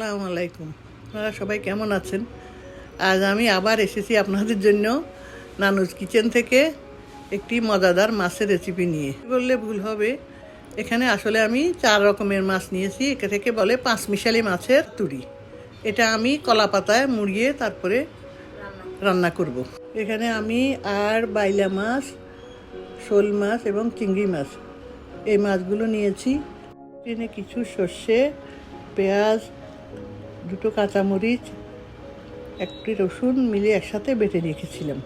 আসসালামু আলাইকুম। আপনারা সবাই কেমন আছেন? আজ আমি আবার এসেছি আপনাদের জন্য নানুজ কিচেন থেকে একটি মজাদার মাছের রেসিপি নিয়ে। বললে ভুল হবে? এখানে আসলে আমি চার রকমের মাছ নিয়েছি। একে থেকে বলে পাঁচ মিশালি মাছের তুড়ি এটা আমি কলা পাতায় মুড়িয়ে তারপরে রান্না করব। এখানে আমি আর বাইলা মাছ, শোল মাছ এবং চিংড়ি মাছ। এই মাছগুলো নিয়েছি। এনে কিছু সর্ষে, পেঁয়াজ দুটো কাঁচামরিচ, একটি রসুন মিলিয়ে একসাথে বেটে রেখেছিলাম।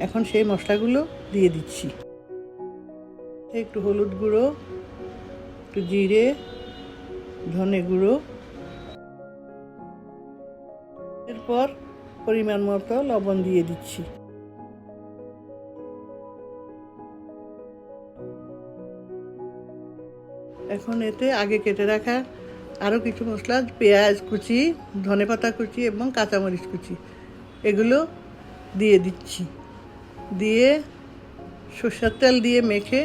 এখন সেই মশলাগুলো দিয়ে দিচ্ছি। একটু হলুদ গুঁড়ো, একটু জিরে, ধনে গুঁড়ো। এরপর পরিমাণ মতো লবণ দিয়ে দিচ্ছি। এখন এতে আগে কেটে রাখা আরও কিছু মশলা, পেঁয়াজ কুচি ধনেপাতা কুচি এবং কাঁচামরিচ কুচি। এগুলো দিয়ে দিচ্ছি। দিয়ে সর্ষের তেল দিয়ে মেখে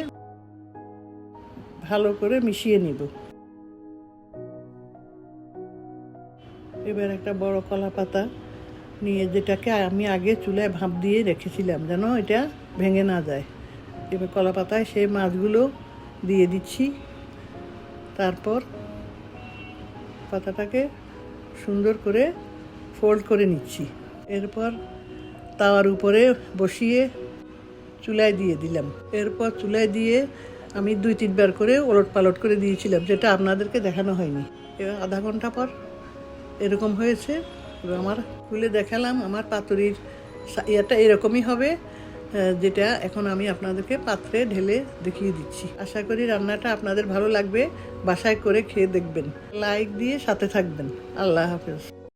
ভালো করে মিশিয়ে নিব। এবার একটা বড় কলা পাতা নিয়ে যেটাকে আমি আগে চুলায় ভাপ দিয়ে রেখেছিলাম, যেন এটা ভেঙে না যায়। এবার কলা পাতায় সেই মাছগুলো দিয়ে দিচ্ছি। তারপর পাতাটাকে সুন্দর করে ফোল্ড করে নিচ্ছি। এরপর তাওয়ার উপরে বসিয়ে চুলায় দিয়ে দিলাম। এরপর চুলায় দিয়ে আমি দুই তিনবার করে ওলট পালট করে দিয়েছিলাম, যেটা আপনাদেরকে দেখানো হয়নি। এবার আধা ঘণ্টা পর এরকম হয়েছে। আমার খুলে দেখালাম, আমার পাতুরির ইয়েটা এরকমই হবে। যেটা এখন আমি আপনাদেরকে পাত্রে ঢেলে দেখিয়ে দিচ্ছি। আশা করি রান্নাটা আপনাদের ভালো লাগবে। বাসায় করে খেয়ে দেখবেন। লাইক দিয়ে সাথে থাকবেন। আল্লাহ হাফেজ।